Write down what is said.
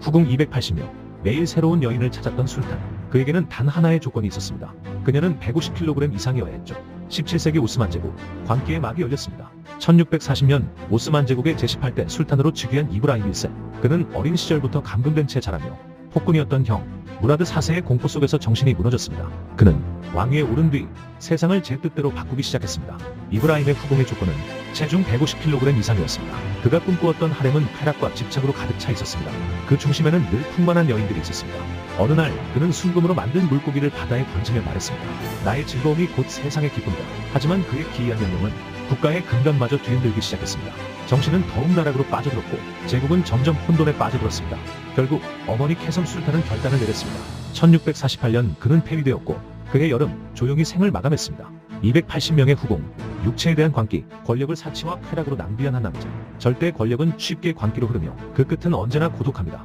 후궁 280명, 매일 새로운 여인을 찾았던 술탄. 그에게는 단 하나의 조건이 있었습니다. 그녀는 150kg 이상이어야 했죠. 17세기 오스만 제국, 광기의 막이 열렸습니다. 1640년 오스만 제국의 제18대 술탄으로 즉위한 이브라임 1세. 그는 어린 시절부터 감금된 채 자라며 폭군이었던 형, 무라드 4세의 공포 속에서 정신이 무너졌습니다. 그는 왕위에 오른 뒤 세상을 제 뜻대로 바꾸기 시작했습니다. 이브라임의 후궁의 조건은 체중 150kg 이상이었습니다. 그가 꿈꾸었던 하렘은 쾌락과 집착으로 가득 차 있었습니다. 그 중심에는 늘 풍만한 여인들이 있었습니다. 어느 날 그는 순금으로 만든 물고기를 바다에 던지며 말했습니다. 나의 즐거움이 곧 세상의 기쁨이다. 하지만 그의 기이한 명령은 국가의 근간마저 뒤흔들기 시작했습니다. 정신은 더욱 나락으로 빠져들었고 제국은 점점 혼돈에 빠져들었습니다. 결국 어머니 캐섬 술탄은 결단을 내렸습니다. 1648년 그는 폐위되었고 그의 여름 조용히 생을 마감했습니다. 280명의 후궁, 육체에 대한 광기, 권력을 사치와 쾌락으로 낭비한 한 남자. 절대 권력은 쉽게 광기로 흐르며 그 끝은 언제나 고독합니다.